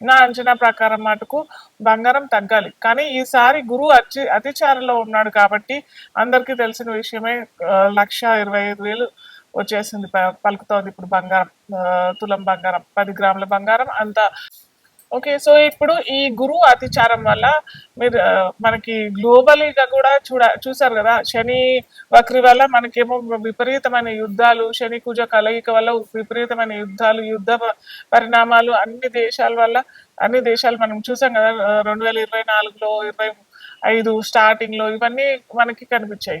నా అంచనా ప్రకారం మటుకు బంగారం తగ్గాలి. కానీ ఈసారి గురువు అతి అతిచారంలో ఉన్నాడు కాబట్టి అందరికీ తెలిసిన విషయమే లక్ష ఇరవై ఐదు వేలు వచ్చేసింది పలుకుతోంది ఇప్పుడు బంగారం ఆ, తులం బంగారం పది గ్రాముల బంగారం అంత ఓకే సో ఇప్పుడు ఈ గురువు అతిచారం వల్ల మీరు మనకి గ్లోబలీగా కూడా చూడ చూసారు కదా శని వక్రి వల్ల మనకేమో విపరీతమైన యుద్ధాలు శని కుజ కలయిక వల్ల విపరీతమైన యుద్ధాలు యుద్ధ పరిణామాలు అన్ని దేశాల వల్ల అన్ని దేశాలు మనం చూసాం కదా రెండు వేల ఇరవై నాలుగులో ఇరవై ఐదు స్టార్టింగ్లో ఇవన్నీ మనకి కనిపించాయి.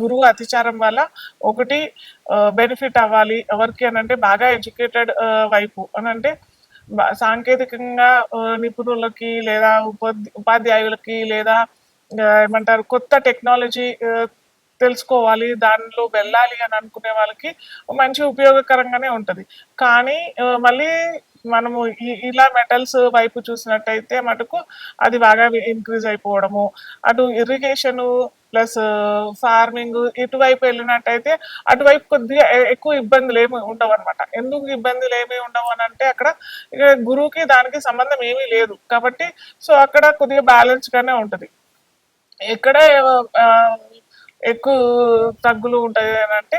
గురువు అతిచారం వల్ల ఒకటి బెనిఫిట్ అవ్వాలి. ఎవరికి అని అంటే బాగా ఎడ్యుకేటెడ్ వైపు. అని అంటే సాంకేతికంగా నిపుణులకి లేదా ఉపాధి ఉపాధ్యాయులకి లేదా ఏమంటారు కొత్త టెక్నాలజీ తెలుసుకోవాలి దానిలో వెళ్ళాలి అని అనుకునే వాళ్ళకి మంచి ఉపయోగకరంగానే ఉంటుంది. కానీ మళ్ళీ మనము ఇలా మెటల్స్ వైపు చూసినట్టయితే మటుకు అది బాగా ఇంక్రీజ్ అయిపోవడము అటు ఇరిగేషను ప్లస్ ఫార్మింగ్ ఇటువైపు వెళ్ళినట్టయితే అటువైపు కొద్దిగా ఎక్కువ ఇబ్బందులు ఏమి ఉండవు అనమాట ఎందుకు ఇబ్బందులు ఏమి ఉండవు అని అంటే అక్కడ గురువుకి దానికి సంబంధం ఏమీ లేదు. కాబట్టి సో అక్కడ కొద్దిగా బ్యాలెన్స్ గానే ఉంటది. ఎక్కడ ఎక్కువ తగ్గులు ఉంటాయి అని అంటే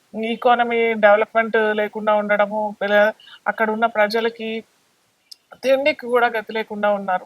ఈకానమీ డెవలప్మెంట్ లేకుండా ఉండడము అక్కడ ఉన్న ప్రజలకి తిండికి కూడా గతి లేకుండా ఉన్నారు.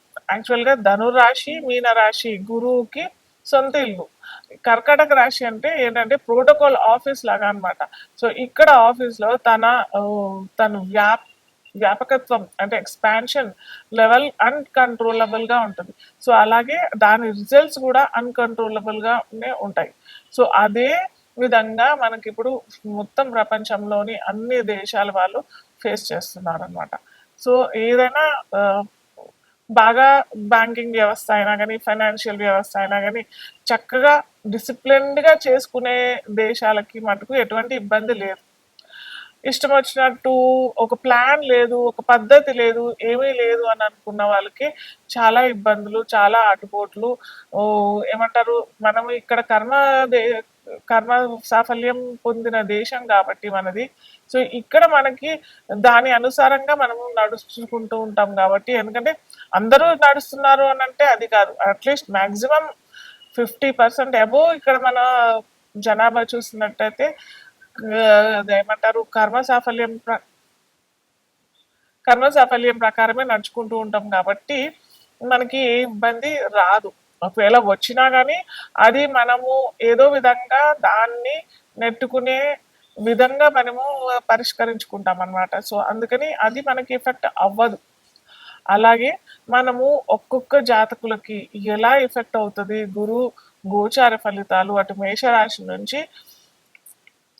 యాక్చువల్గా ధనురాశి మీన రాశి గురువుకి సొంత ఇల్లు. కర్కాటక రాశి అంటే ఏంటంటే ప్రోటోకాల్ ఆఫీస్ లాగా అన్నమాట. సో ఇక్కడ ఆఫీస్లో తన తను వ్యాప్ వ్యాపకత్వం అంటే ఎక్స్పాన్షన్ లెవెల్ అన్కంట్రోలబుల్గా ఉంటుంది. సో అలాగే దాని రిజల్ట్స్ కూడా అన్కంట్రోలబుల్గానే ఉంటాయి. సో అదే విధంగా మనకి ఇప్పుడు మొత్తం ప్రపంచంలోని అన్ని దేశాల వాళ్ళు ఫేస్ చేస్తున్నారు అనమాట సో ఏదైనా బాగా బ్యాంకింగ్ వ్యవస్థ అయినా కానీ ఫైనాన్షియల్ వ్యవస్థ అయినా కానీ చక్కగా డిసిప్లిన్డ్గా గా చేసుకునే దేశాలకి మటుకు ఎటువంటి ఇబ్బంది లేదు. ఇష్టం వచ్చినట్టు ఒక ప్లాన్ లేదు ఒక పద్ధతి లేదు ఏమీ లేదు అని అనుకున్న వాళ్ళకి చాలా ఇబ్బందులు చాలా ఆటుపోట్లు. ఏమంటారు మనం ఇక్కడ కర్మ దే- కర్మ సాఫల్యం పొందిన దేశం కాబట్టి మనది. సో ఇక్కడ మనకి దాని అనుసారంగా మనము నడుచుకుంటూ ఉంటాం కాబట్టి ఎందుకంటే అందరూ నడుస్తున్నారు అని అంటే అది కాదు. At least maximum fifty percent above ఇక్కడ మన జనాభా చూసినట్టయితే ఏమంటారు అదేమంటారు? కర్మ సాఫల్యం ప్ర- కర్మ సాఫల్యం ప్రకారమే నడుచుకుంటూ ఉంటాం కాబట్టి మనకి ఏ ఇబ్బంది రాదు. ఒకవేళ వచ్చినా కానీ అది మనము ఏదో విధంగా దాన్ని నెట్టుకునే విధంగా మనము పరిష్కరించుకుంటాం అన్నమాట సో అందుకని అది మనకి ఎఫెక్ట్ అవ్వదు. అలాగే మనము ఒక్కొక్క జాతకులకి ఎలా ఎఫెక్ట్ అవుతుంది? గురు గోచార ఫలితాలు అటు మేషరాశి నుంచి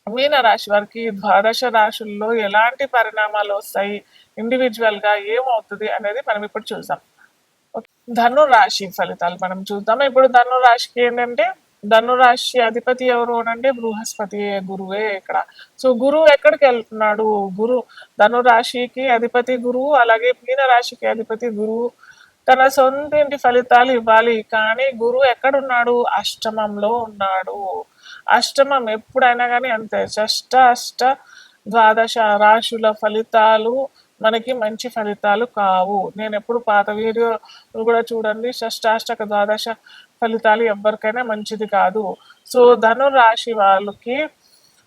మీన రాశి వారికి ద్వాదశ రాశుల్లో ఎలాంటి పరిణామాలు వస్తాయి? ఇండివిజువల్గా ఏమవుతుంది అనేది మనం ఇప్పుడు చూద్దాం. ధనురాశి ధను రాశి ఫలితాలు మనం చూద్దాం. ఇప్పుడు ధను రాశికి ఏంటంటే ధనురాశి అధిపతి ఎవరు అంటే బృహస్పతి గురువే ఇక్కడ. సో గురువు ఎక్కడికి వెళ్తున్నాడు? గురు ధనురాశికి అధిపతి గురువు అలాగే మీన రాశికి అధిపతి గురువు. తన సొంత ఇంటి ఫలితాలు ఇవ్వాలి కానీ గురువు ఎక్కడున్నాడు? అష్టమంలో ఉన్నాడు. అష్టమం ఎప్పుడైనా కానీ అంతే. షష్ట అష్ట ద్వాదశ రాశుల ఫలితాలు మనకి మంచి ఫలితాలు కావు. నేను ఎప్పుడు పాత వీడియో కూడా చూడండి. షష్టాష్టక ద్వాదశ ఫలితాలు ఎవరికైనా మంచిది కాదు. సో ధను రాశి వాళ్ళకి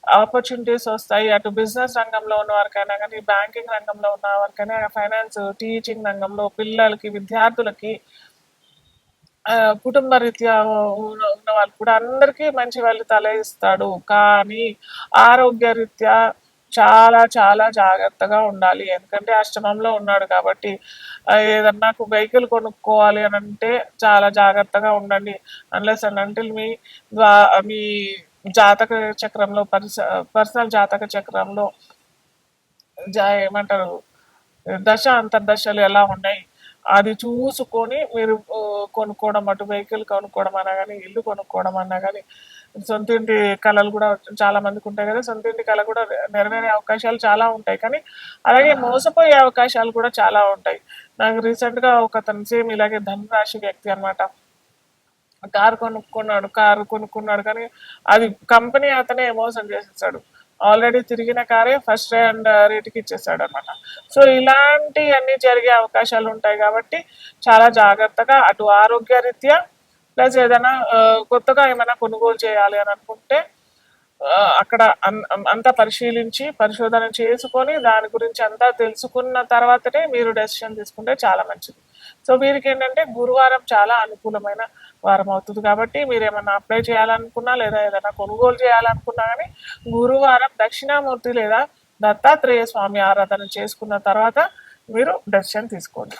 ఆపర్చునిటీస్ వస్తాయి. అటు బిజినెస్ రంగంలో ఉన్న వారికైనా కానీ బ్యాంకింగ్ రంగంలో ఉన్న వారికైనా ఫైనాన్స్ టీచింగ్ రంగంలో పిల్లలకి విద్యార్థులకి కుటుంబ రీత్యా ఉన్న ఉన్న వాళ్ళు కూడా అందరికీ మంచి ఫలితాలే ఇస్తాడు. కానీ ఆరోగ్య రీత్యా చాలా చాలా జాగ్రత్తగా ఉండాలి. ఎందుకంటే అష్టమంలో ఉన్నాడు కాబట్టి ఏదన్నా వెహికల్ కొనుక్కోవాలి అని అంటే చాలా జాగ్రత్తగా ఉండండి. అన్లెస్ అండ్ అంటే మీ ద్వా- మీ జాతక చక్రంలో పర్స పర్సనల్ జాతక చక్రంలో జా ఏమంటారు దశ అంతర్దశలు ఎలా ఉన్నాయి అది చూసుకొని మీరు కొనుక్కోవడం అటు వెహికల్ కొనుక్కోవడం అన్నా కానీ ఇల్లు కొనుక్కోవడం అన్నా కానీ సొంత ఇంటి కళలు కూడా చాలా మందికి ఉంటాయి కదా. సొంత ఇంటి కళ కూడా నెరవేరే అవకాశాలు చాలా ఉంటాయి. కానీ అలాగే మోసపోయే అవకాశాలు కూడా చాలా ఉంటాయి. నాకు రీసెంట్గా గా ఒక అతను సేమ్ ఇలాగే ధనరాశి వ్యక్తి అన్నమాట. కారు కొనుక్కున్నాడు కారు కొనుక్కున్నాడు కానీ అది కంపెనీ అతనే మోసం చేసేసాడు. ఆల్రెడీ తిరిగిన కారే ఫస్ట్ హ్యాండ్ రేట్కి ఇచ్చేసాడు అనమాట సో ఇలాంటి అన్ని జరిగే అవకాశాలు ఉంటాయి కాబట్టి చాలా జాగ్రత్తగా అటు ఆరోగ్య రీత్యా ప్లస్ ఏదైనా కొత్తగా ఏమైనా కొనుగోలు చేయాలి అని అనుకుంటే అక్కడ అంతా పరిశీలించి పరిశోధన చేసుకొని దాని గురించి అంతా తెలుసుకున్న తర్వాతనే మీరు డెసిషన్ తీసుకుంటే చాలా మంచిది. సో వీరికి ఏంటంటే గురువారం చాలా అనుకూలమైన వారం అవుతుంది కాబట్టి మీరు ఏమైనా అప్లై చేయాలనుకున్నా లేదా ఏదైనా కొనుగోలు చేయాలనుకున్నా కానీ గురువారం దక్షిణామూర్తి లేదా దత్తాత్రేయ స్వామి ఆరాధన చేసుకున్న తర్వాత మీరు డెసిషన్ తీసుకోండి.